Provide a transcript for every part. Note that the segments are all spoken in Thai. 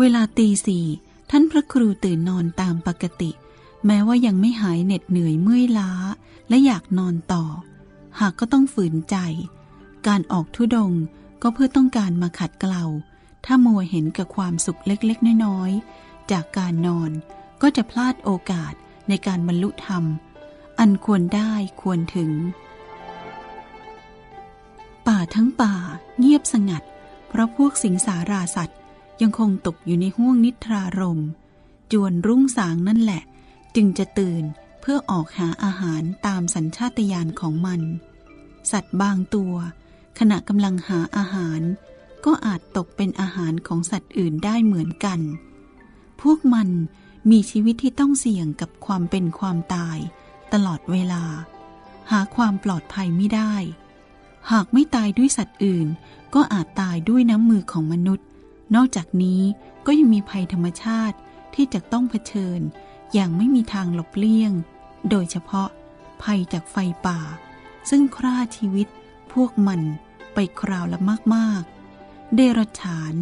เวลาตีสี่ท่านพระครูตื่นนอนตามปกติ แม้ว่ายังไม่หายเหน็ดเหนื่อยเมื่อยล้า และอยากนอนต่อ หากก็ต้องฝืนใจ การออกทุดงก็เพื่อต้องการมาขัดเกลา ถ้ามัวเห็นกับความสุขเล็กๆ น้อยๆ จากการนอนก็จะพลาดโอกาสในการบรรลุธรรม อันควรได้ควรถึง ป่าทั้งป่าเงียบสงัด เพราะพวกสิงสาราสัตว์ ยังคงตกอยู่ในห้วงนิทรารม จวนรุ่งสางนั่นแหละ จึงจะตื่นเพื่อออกหาอาหารตามสัญชาตญาณของมัน สัตว์บางตัว ขณะกำลังหาอาหาร ก็อาจตกเป็นอาหารของสัตว์อื่นได้เหมือนกัน พวกมันมีชีวิตที่ต้องเสี่ยงกับความเป็นความตาย ตลอดเวลา หาความปลอดภัยไม่ได้ หากไม่ตายด้วยสัตว์อื่น ก็อาจตายด้วยน้ำมือของมนุษย์ นอกจากนี้ก็ยังมีภัยธรรมชาติที่จะต้องเผชิญ อย่างไม่มีทางหลบเลี่ยง โดยเฉพาะภัยจากไฟป่า ซึ่งฆ่าชีวิตพวกมันไปคราวละมากๆ เดรัจฉาน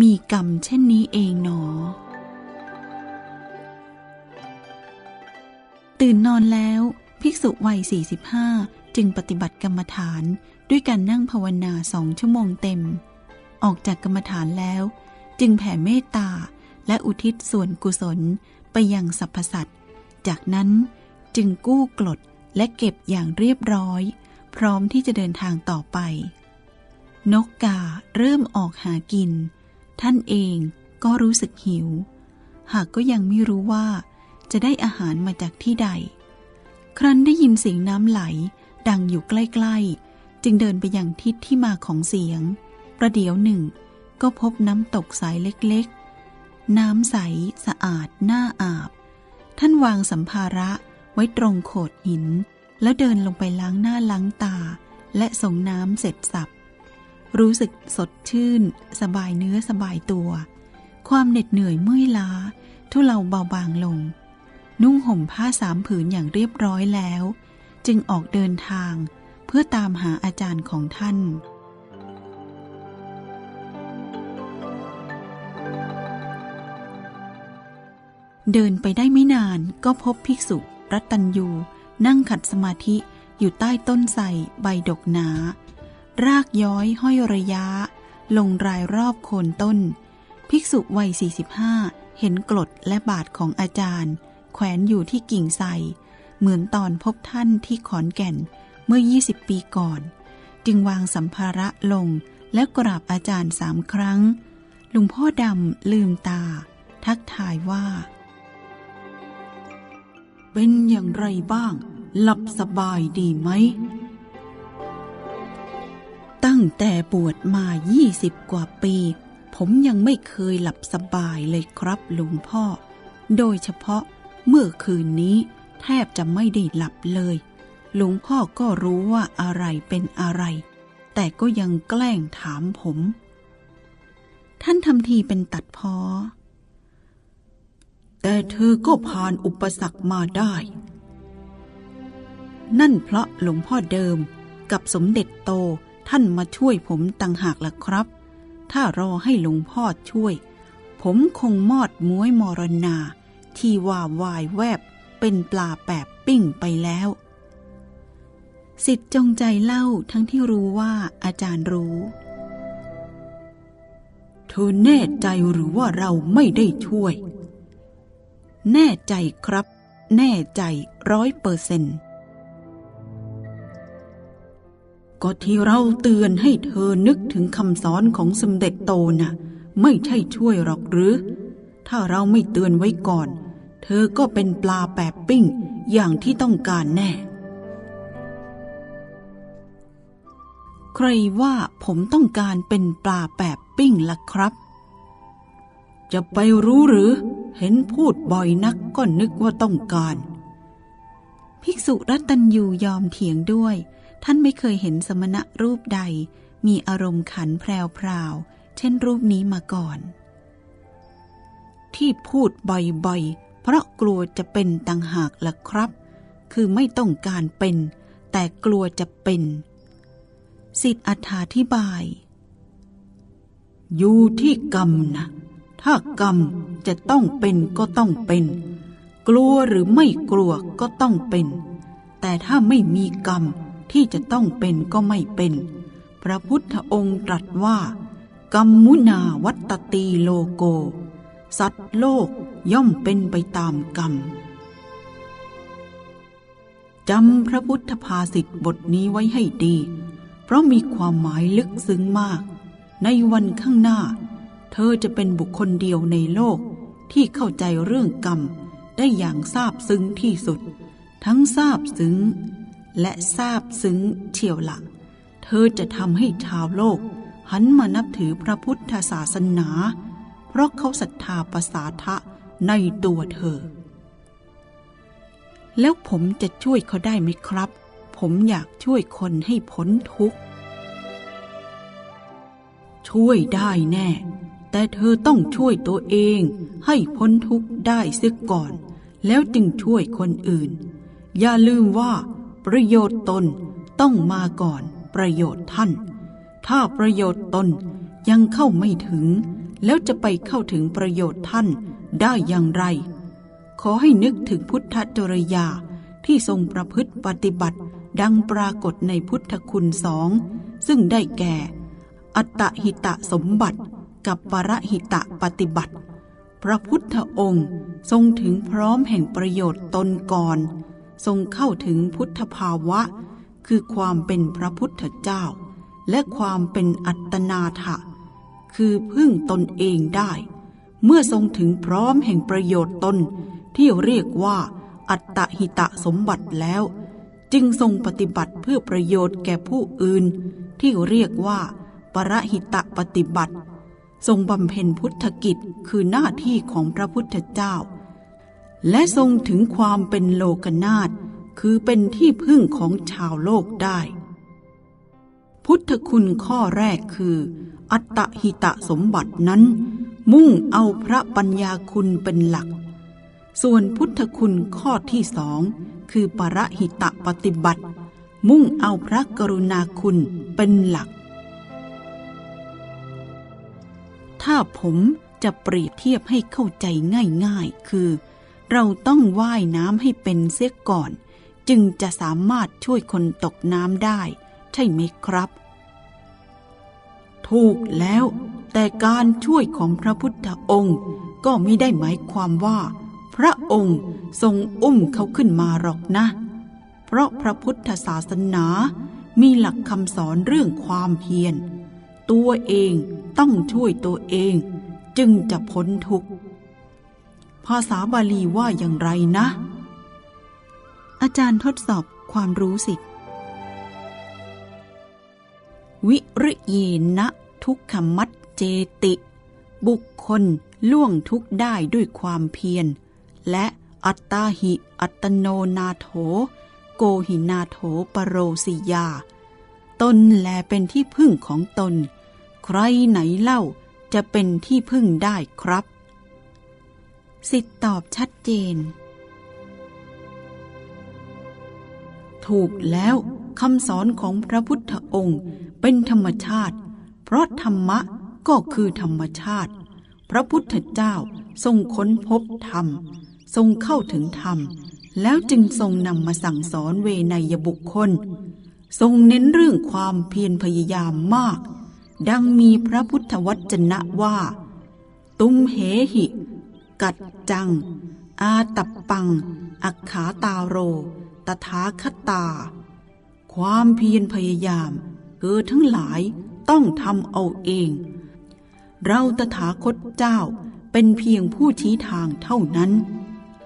มีกรรมเช่นนี้เองหนอ ตื่นนอนแล้ว ภิกษุวัย 45 จึงปฏิบัติกรรมฐานด้วยการนั่งภาวนาสองชั่วโมงเต็ม ออกจากกรรมฐานแล้ว จึงแผ่เมตตาและอุทิศส่วนกุศลไปยังสรรพสัตว์ จากนั้นจึงกู้กลดและเก็บอย่างเรียบร้อย พร้อมที่จะเดินทางต่อไป นกกาเริ่มออกหากิน ท่านเองก็รู้สึกหิว หากก็ยังไม่รู้ว่า จะได้อาหารมาจากที่ใด ครั้นได้ยินเสียงน้ำไหลดังอยู่ใกล้ ๆ จึงเดินไปยังทิศที่มาของเสียง ประเดี๋ยวหนึ่ง ก็พบน้ำตกสายเล็กๆ น้ำใสสะอาดน่าอาบ ท่านวางสัมภาระไว้ตรงโขดหิน แล้วเดินลงไปล้างหน้าล้างตา และส่งน้ำเสร็จสับ รู้สึกสดชื่น สบายเนื้อสบายตัว ความเหน็ดเหนื่อยเมื่อยล้า ทุเลาเบาบางลง นุ่งห่มผ้าสามผืนอย่างเรียบร้อยแล้ว จึงออกเดินทางเพื่อตามหาอาจารย์ของท่าน เดินไปได้ไม่นานก็พบภิกษุรัตตัญยูนั่งขัดสมาธิอยู่ใต้ต้นไทรใบดกหนา รากย้อยห้อยระยะ ลงรายรอบโคนต้น ภิกษุวัย 45 เห็นกรดและบาทของอาจารย์ แขวนอยู่ที่กิ่งไทรเหมือนตอนพบท่านที่ขอนแก่นเมื่อ 20 ปีก่อน จึงวางสัมภาระลงและกราบอาจารย์สามครั้ง ลุงพ่อดำลืมตา ทักทายว่า เป็นอย่างไรบ้าง หลับสบายดีไหม ตั้งแต่บวชมา20กว่าปี ผมยังไม่เคยหลับสบายเลยครับหลุงพ่อ โดยเฉพาะเมื่อคืนนี้แทบจะไม่ได้หลับเลย หลวงพ่อก็รู้ว่าอะไรเป็นอะไร แต่ก็ยังแกล้งถามผม ท่านทำทีเป็นตัดพ้อ แต่เธอก็ผ่านอุปสรรคมาได้ นั่นเพราะหลวงพ่อเดิมกับสมเด็จโตท่านมาช่วยผมต่างหากล่ะครับ ถ้ารอให้หลวงพ่อช่วย ผมคงมอดม้วยมรณา ที่ว่าวายแวบเป็นปลาแปบปิ้งไปแล้ว สิทธิ์จงใจเล่าทั้งที่รู้ว่าอาจารย์รู้ เธอแน่ใจหรือว่าเราไม่ได้ช่วย แน่ใจครับ แน่ใจร้อยเปอร์เซนต์ก็ที่เราเตือนให้เธอนึกถึงคำสอนของสมเด็จโตนะ่ะ ไม่ใช่ช่วยหรอกหรือ ถ้าเราไม่เตือนไว้ก่อน เธอก็เป็นปลาแปบปิ้งอย่างที่ต้องการแน่ ใครว่าผมต้องการเป็นปลาแปบปิ้งล่ะครับ จะไปรู้หรือ เห็นพูดบ่อยนักก็นึกว่าต้องการ ภิกษุรัตัญยูยอมเถียงด้วย ท่านไม่เคยเห็นสมณะรูปใด มีอารมณ์ขันแพรวๆเช่นรูปนี้มาก่อน ที่พูดบ่อยๆ เพราะกลัวจะเป็นต่างหากล่ะครับ คือไม่ต้องการเป็น แต่กลัวจะเป็นสิทธิอธิบาย อยู่ที่กรรมนะ ถ้ากรรมจะต้องเป็นก็ต้องเป็น กลัวหรือไม่กลัวก็ต้องเป็น แต่ถ้าไม่มีกรรมที่จะต้องเป็นก็ไม่เป็น พระพุทธองค์ตรัสว่า กรรมมุนาวัตตีโลโก สัตว์โลกย่อมเป็นไปตามกรรมจำพระพุทธภาษิตบทนี้ไว้ให้ดี เพราะมีความหมายลึกซึ้งมาก ในวันข้างหน้า เธอจะเป็นบุคคลเดียวในโลกที่เข้าใจเรื่องกรรมได้อย่างซาบซึ้งที่สุด ทั้งซาบซึ้ง และซาบซึ้งเฉียวหลัก เธอจะทำให้ชาวโลก หันมานับถือพระพุทธศาสนา เพราะเขาศรัทธาประสาทะในตัวเธอ แล้วผมจะช่วยเขาได้ไหมครับ ผมอยากช่วยคนให้พ้นทุกข์ ช่วยได้แน่ แต่เธอต้องช่วยตัวเองให้พ้นทุกข์ได้เสียก่อน แล้วจึงช่วยคนอื่น อย่าลืมว่า ประโยชน์ตนต้องมาก่อนประโยชน์ท่าน ถ้าประโยชน์ตนยังเข้าไม่ถึง แล้วจะไปเข้าถึงประโยชน์ท่านได้อย่างไร ขอให้นึกถึงพุทธจริยาที่ทรงประพฤติปฏิบัติดังปรากฏในพุทธคุณสอง ซึ่งได้แก่ อัตตหิตะสมบัติ กับปรหิตะปฏิบัติ พระพุทธองค์ทรงถึงพร้อมแห่งประโยชน์ตนก่อน ทรงเข้าถึงพุทธภาวะ คือความเป็นพระพุทธเจ้า และความเป็นอัตนาถะ คือพึ่งตนเองได้ เมื่อทรงถึงพร้อมแห่งประโยชน์ตนที่เรียกว่า อัตตหิตะสมบัติแล้ว จึงทรงปฏิบัติเพื่อประโยชน์แก่ผู้อื่น ที่เรียกว่า ปรหิตะปฏิบัติ ทรงบำเพ็ญพุทธกิจคือหน้าที่ของพระพุทธเจ้า และทรงถึงความเป็นโลกนาถคือเป็นที่พึ่งของชาวโลกได้ พุทธคุณข้อแรกคือ อัตตหิตะสมบัตินั้น มุ่งเอาพระปัญญาคุณเป็นหลัก ส่วนพุทธคุณข้อที่สองคือปรหิตะปฏิบัติ มุ่งเอาพระกรุณาคุณเป็นหลัก ถ้าผมจะเปรียบเทียบให้เข้าใจง่ายๆ คือ เราต้องว่ายน้ำให้เป็นเสียก่อน จึงจะสามารถช่วยคนตกน้ำได้ ใช่ไหมครับ ถูกแล้ว แต่การช่วยของพระพุทธองค์ ก็ไม่ได้หมายความว่า พระองค์ทรงอุ้มเขาขึ้นมาหรอกนะ เพราะพระพุทธศาสนา มีหลักคำสอนเรื่องความเพียร ตัวเอง ต้องช่วยตัวเอง จึงจะพ้นทุกข์ ภาษาบาลีว่าอย่างไรนะ อาจารย์ทดสอบความรู้สิวิริเยนะทุกขมัดเจติ บุคคลล่วงทุกข์ได้ด้วยความเพียร และอัตตาหิอัตโนนาโถ โกหินาโถปรโรสิยา ตนแลเป็นที่พึ่งของตน รไหนเล่าจะเป็นที่พึ่งได้ครับ สิทธิตอบชัดเจน ถูกแล้วคำสอนของพระพุทธองค์เป็นธรรมชาติ เพราะธรรมะก็คือธรรมชาติ พระพุทธเจ้าทรงค้นพบธรรม ทรงเข้าถึงธรรม แล้วจึงทรงนำมาสั่งสอนเวนยบุคคล ทรงเน้นเรื่องความเพียรพยายามมาก ดังมีพระพุทธวจนะว่า ตุมเหหิ กัดจัง อาตับปัง อักขาตาโร ตถาคตา ความเพียรพยายามเกิดทั้งหลายต้องทำเอาเอง เราตถาคตเจ้าเป็นเพียงผู้ชี้ทางเท่านั้น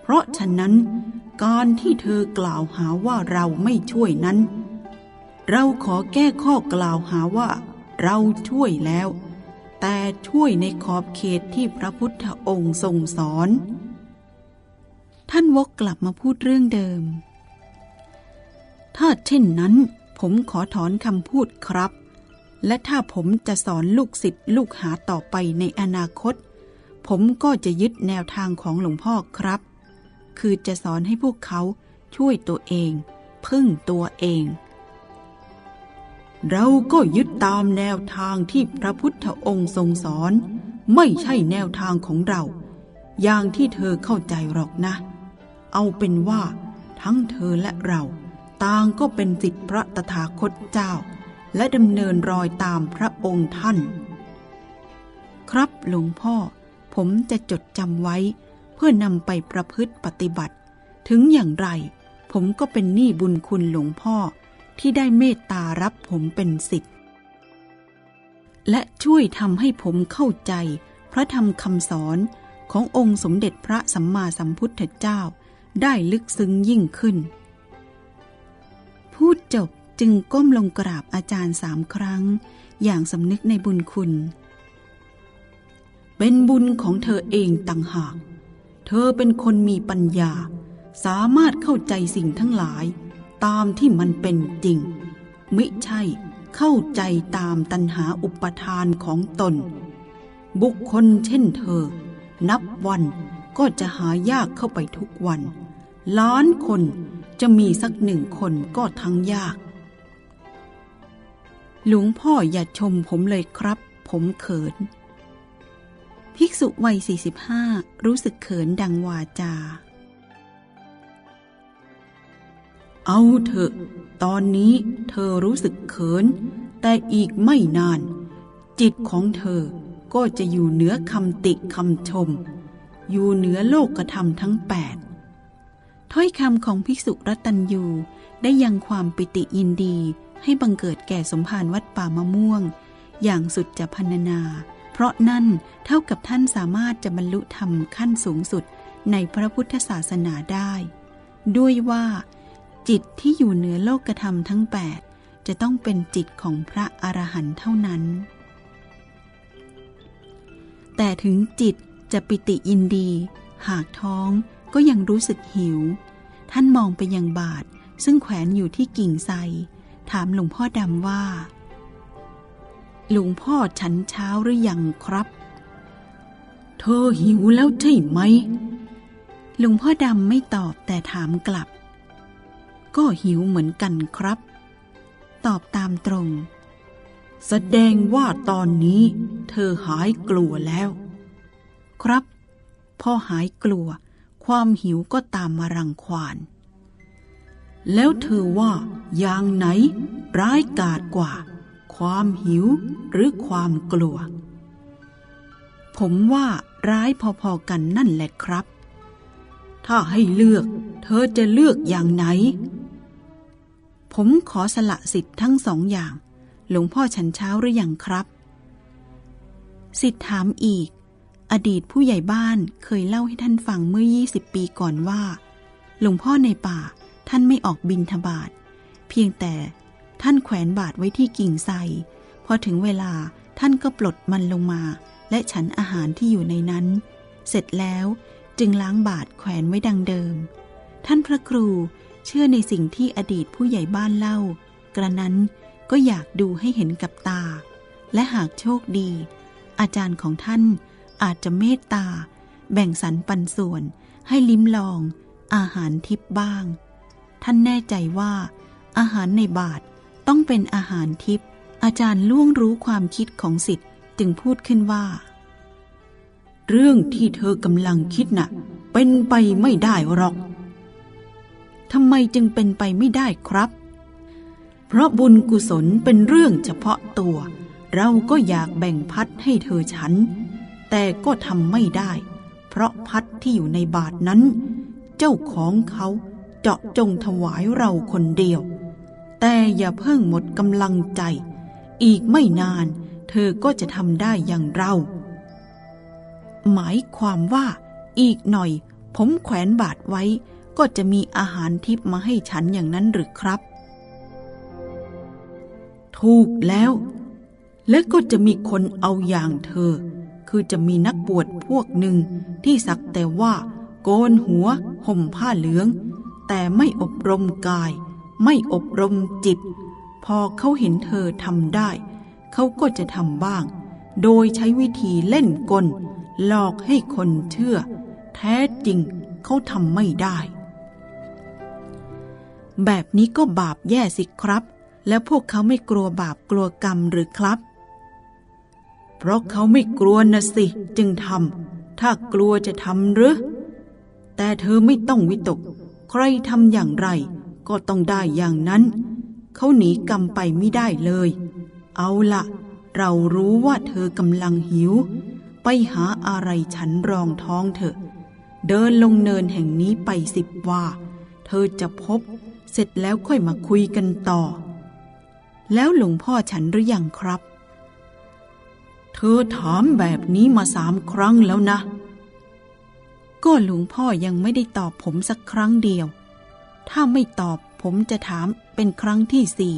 เพราะฉะนั้นการที่เธอกล่าวหาว่าเราไม่ช่วยนั้น เราขอแก้ข้อกล่าวหาว่า เราช่วยแล้ว แต่ช่วยในขอบเขตที่พระพุทธองค์ทรงสอน ท่านวกกลับมาพูดเรื่องเดิม ถ้าเช่นนั้น ผมขอถอนคำพูดครับ และถ้าผมจะสอนลูกศิษย์ลูกหาต่อไปในอนาคต ผมก็จะยึดแนวทางของหลวงพ่อครับ คือจะสอนให้พวกเขาช่วยตัวเอง พึ่งตัวเอง เราก็ยึดตามแนวทางที่พระพุทธองค์ทรงสอน ไม่ใช่แนวทางของเรา อย่างที่เธอเข้าใจหรอกนะ เอาเป็นว่า ทั้งเธอและเราต่างก็เป็นสิทธิพระตถาคตเจ้า และดำเนินรอยตามพระองค์ท่าน ครับหลวงพ่อ ผมจะจดจำไว้ เพื่อนำไปประพฤติปฏิบัติ ถึงอย่างไร ผมก็เป็นหนี้บุญคุณหลวงพ่อ ที่ได้เมตตารับผมเป็นสิทธิ์และช่วยทำให้ผมเข้าใจ พระธรรมคำสอนขององค์สมเด็จพระสัมมาสัมพุทธเจ้าได้ลึกซึ้งยิ่งขึ้น พูดจบจึงก้มลงกราบอาจารย์สามครั้ง อย่างสำนึกในบุญคุณ เป็นบุญของเธอเองต่างหาก เธอเป็นคนมีปัญญา สามารถเข้าใจสิ่งทั้งหลาย ตามที่มันเป็นจริง มิใช่เข้าใจตามตัณหาอุปทานของตน บุคคลเช่นเธอ นับวันก็จะหายากเข้าไปทุกวัน ล้านคนจะมีสักหนึ่งคนก็ทั้งยาก หลวงพ่ออย่าชมผมเลยครับ ผมเขิน ภิกษุวัย 45 รู้สึกเขินดังวาจา เอาเถอะ ตอนนี้เธอรู้สึกเขิน แต่อีกไม่นาน จิตของเธอก็จะอยู่เหนือคำติคำชม อยู่เหนือโลกธรรมทั้งแปดถ้อยคำของภิกษุรัตัญยูได้ยังความปิติยินดีให้บังเกิดแก่สมภารวัดป่ามะม่วง อย่างสุดจะพันนา เพราะนั่นเท่ากับท่านสามารถจะบรรลุธรรมขั้นสูงสุดในพระพุทธศาสนาได้ ด้วยว่า จิตที่อยู่เหนือโลกธรรมทั้งแปดจะต้องเป็นจิตของพระอรหันต์เท่านั้น แต่ถึงจิตจะปิติยินดี หากท้องก็ยังรู้สึกหิว ท่านมองไปยังบาทซึ่งแขวนอยู่ที่กิ่งไทรถามหลวงพ่อดำว่า หลวงพ่อฉันเช้าหรือยังครับ เธอหิวแล้วใช่ไหมหลวงพ่อดำไม่ตอบแต่ถามกลับ ก็หิวเหมือนกันครับ ตอบตามตรง แสดงว่าตอนนี้เธอหายกลัวแล้ว ครับพอหายกลัว ความหิวก็ตามมารังควาน แล้วเธอว่าอย่างไหนร้ายกาจกว่า ความหิวหรือความกลัว ผมว่าร้ายพอๆกันนั่นแหละครับ ถ้าให้เลือก เธอจะเลือกอย่างไหน ผมขอสละสิทธิ์ทั้งสองอย่าง หลวงพ่อฉันเช้าหรืออยังครับ สิทธิ์ถามอีก อดีตผู้ใหญ่บ้านเคยเล่าให้ท่านฟังเมื่อ 20 ปีก่อนว่า หลวงพ่อในป่าท่านไม่ออกบินทบาทเพียงแต่ท่านแขวนบาทไว้ที่กิ่งไทรพอถึงเวลาท่านก็ปลดมันลงมา และฉันอาหารที่อยู่ในนั้น เสร็จแล้วจึงล้างบาทแขวนไว้ดังเดิม ท่านพระครู เชื่อในสิ่งที่อดีตผู้ใหญ่บ้านเล่า กระนั้นก็อยากดูให้เห็นกับตา และหากโชคดี อาจารย์ของท่านอาจจะเมตตา แบ่งสรรปันส่วนให้ลิ้มลอง อาหารทิพบ้าง ท่านแน่ใจว่า อาหารในบาทต้องเป็นอาหารทิพอาจารย์ล่วงรู้ความคิดของสิทธิ์จึงพูดขึ้นว่า เรื่องที่เธอกำลังคิดน่ะ เป็นไปไม่ได้หรอก ทำไมจึงเป็นไปไม่ได้ครับ เพราะบุญกุศลเป็นเรื่องเฉพาะตัว เราก็อยากแบ่งพัดให้เธอฉัน แต่ก็ทำไม่ได้ เพราะพัดที่อยู่ในบาทนั้น เจ้าของเขาเจาะจงถวายเราคนเดียว แต่อย่าเพิ่งหมดกำลังใจ อีกไม่นาน เธอก็จะทำได้อย่างเรา หมายความว่า อีกหน่อย ผมแขวนบาทไว้ ก็จะมีอาหารทิพมาให้ฉันอย่างนั้นหรือครับ ถูกแล้ว และก็จะมีคนเอาอย่างเธอ คือจะมีนักบวชพวกหนึ่งที่สักแต่ว่า โกนหัวห่มผ้าเหลือง แต่ไม่อบรมกาย ไม่อบรมจิต พอเขาเห็นเธอทำได้ เขาก็จะทำบ้าง โดยใช้วิธีเล่นกลหลอกให้คนเชื่อ แท้จริงเขาทำไม่ได้ แบบนี้ก็บาปแย่สิครับ แล้วพวกเขาไม่กลัวบาปกลัวกรรมหรือครับ เพราะเขาไม่กลัวนะสิ จึงทำถ้ากลัวจะทำหรือ แต่เธอไม่ต้องวิตก ใครทำอย่างไร ก็ต้องได้อย่างนั้น เขาหนีกรรมไปไม่ได้เลย เอาละเรารู้ว่าเธอกำลังหิว ไปหาอะไรฉันรองท้องเถอะ เดินลงเนินแห่งนี้ไปสิบว่า เธอจะพบ เสร็จแล้วค่อยมาคุยกันต่อ แล้วหลวงพ่อฉันหรือยังครับ เธอถามแบบนี้มาสามครั้งแล้วนะ ก็หลวงพ่อยังไม่ได้ตอบผมสักครั้งเดียว ถ้าไม่ตอบผมจะถามเป็นครั้งที่สี่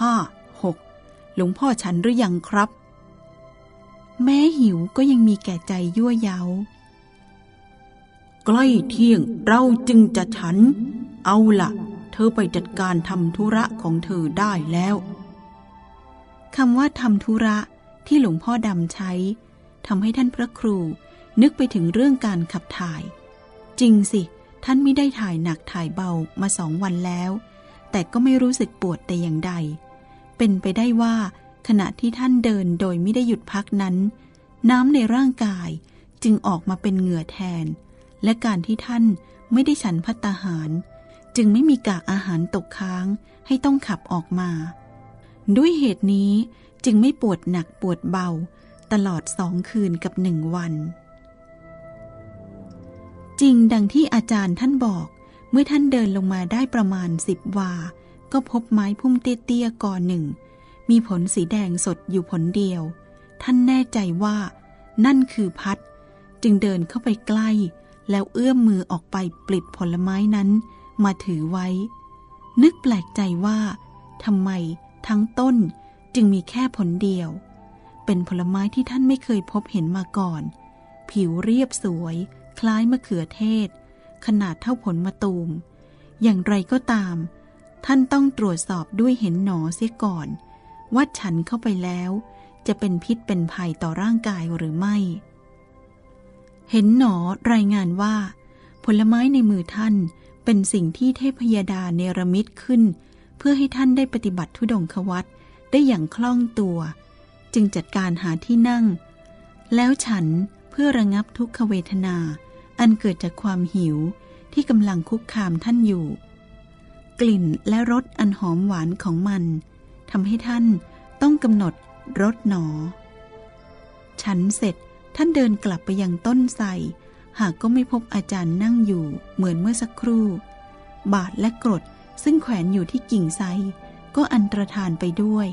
ห้าหกหลวงพ่อฉันหรือยังครับ แม้หิวก็ยังมีแก่ใจยั่วเยาใกล้เที่ยงเราจึงจะฉัน เอาละ่ะ เธอไปจัดการทำธุระของเธอได้แล้วคำว่าทำธุระที่หลวงพ่อดำใช้ทำให้ท่านพระครูนึกไปถึงเรื่องการขับถ่าย จริงสิ ท่านไม่ได้ถ่ายหนักถ่ายเบามาสองวันแล้ว แต่ก็ไม่รู้สึกปวดแต่อย่างใด เป็นไปได้ว่าขณะที่ท่านเดินโดยไม่ได้หยุดพักนั้น น้ำในร่างกายจึงออกมาเป็นเหงื่อแทน และการที่ท่านไม่ได้ฉันพัตตาหาร จึงไม่มีกากอาหารตกค้างให้ต้องขับออกมา ด้วยเหตุนี้จึงไม่ปวดหนักปวดเบา ตลอดสองคืนกับหนึ่งวัน จริงดังที่อาจารย์ท่านบอกเมื่อท่านเดินลงมาได้ประมาณสิบวา ก็พบไม้พุ่มเตี้ยๆกอหนึ่ง มีผลสีแดงสดอยู่ผลเดียว ท่านแน่ใจว่า นั่นคือพัด จึงเดินเข้าไปใกล้ แล้วเอื้อมมือออกไปปลิดผลไม้นั้น มาถือไว้ นึกแปลกใจว่าทำไมทั้งต้นจึงมีแค่ผลเดียว เป็นผลไม้ที่ท่านไม่เคยพบเห็นมาก่อน ผิวเรียบสวย คล้ายมะเขือเทศ ขนาดเท่าผลมะตูม อย่างไรก็ตาม ท่านต้องตรวจสอบด้วยเห็นหนอเสียก่อน ว่าฉันเข้าไปแล้ว จะเป็นพิษเป็นภัยต่อร่างกายหรือไม่ เห็นหนอรายงานว่า ผลไม้ในมือท่าน เป็นสิ่งที่เทพยดาเนรมิตขึ้น เพื่อให้ท่านได้ปฏิบัติทุดงควัตได้อย่างคล่องตัว จึงจัดการหาที่นั่ง แล้วฉันเพื่อระงับทุกขเวทนา อันเกิดจากความหิวที่กำลังคุกคามท่านอยู่ กลิ่นและรสอันหอมหวานของมันทำให้ท่านต้องกำหนดรสหนอ ฉันเสร็จท่านเดินกลับไปยังต้นไทร หากก็ไม่พบอาจารย์นั่งอยู่เหมือนเมื่อสักครู่ บาทและกรดซึ่งแขวนอยู่ที่กิ่งไทรก็อันตรธานไปด้วย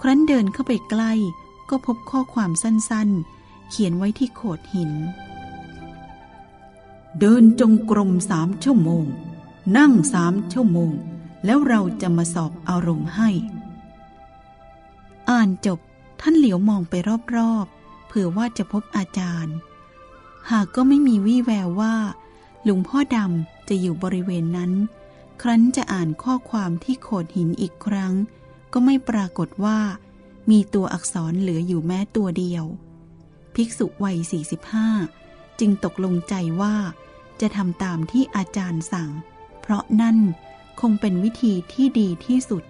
ครั้นเดินเข้าไปใกล้ ก็พบข้อความสั้นๆ เขียนไว้ที่โขดหิน เดินจงกรมสามชั่วโมง นั่งสามชั่วโมง แล้วเราจะมาสอบอารมณ์ให้ อ่านจบท่านเหลียวมองไปรอบๆเผื่อว่าจะพบอาจารย์ หากก็ไม่มีวี่แววว่า หลวงพ่อดำจะอยู่บริเวณนั้น ครั้นจะอ่านข้อความที่โขดหินอีกครั้ง ก็ไม่ปรากฏว่า มีตัวอักษรเหลืออยู่แม้ตัวเดียว ภิกษุวัย 45 จึงตกลงใจว่าจะทำตามที่อาจารย์สั่ง เพราะนั่นคงเป็นวิธีที่ดีที่สุด